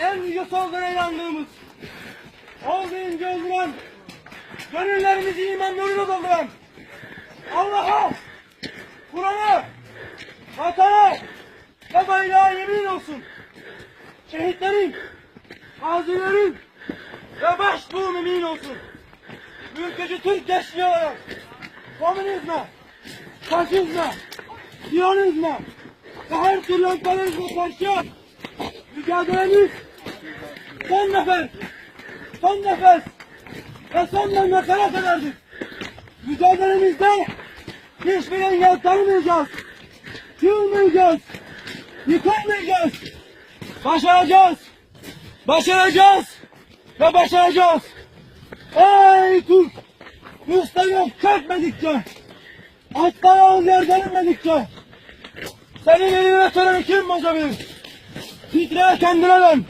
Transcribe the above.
en yüce olduğuna inandığımız, ol deyince öldüren, gönüllerimizi iman nuruyla dolduran, Allah'a, Kur'an'a, vatana ve bayrağa yemin olsun. Şehitlerin, gazilerin ve başbuğ mümin olsun. Ülkücü Türk gençliği olarak komünizme, faşizme, siyonizme ve her türlü emperyalizme karşı mücadelemiz nefes, son nefes ve son nefese kadardır. Mücadelemizde hiçbir engel tanımayacağız. Yılmayacağız. Yıkılmayacağız. Başaracağız. Başaracağız. Ve başaracağız. Ey Türk! Müstahak çekmedikçe, atlayağın yerden inmedikçe, senin elini ve kim bozabilir? Titreye kendine dön.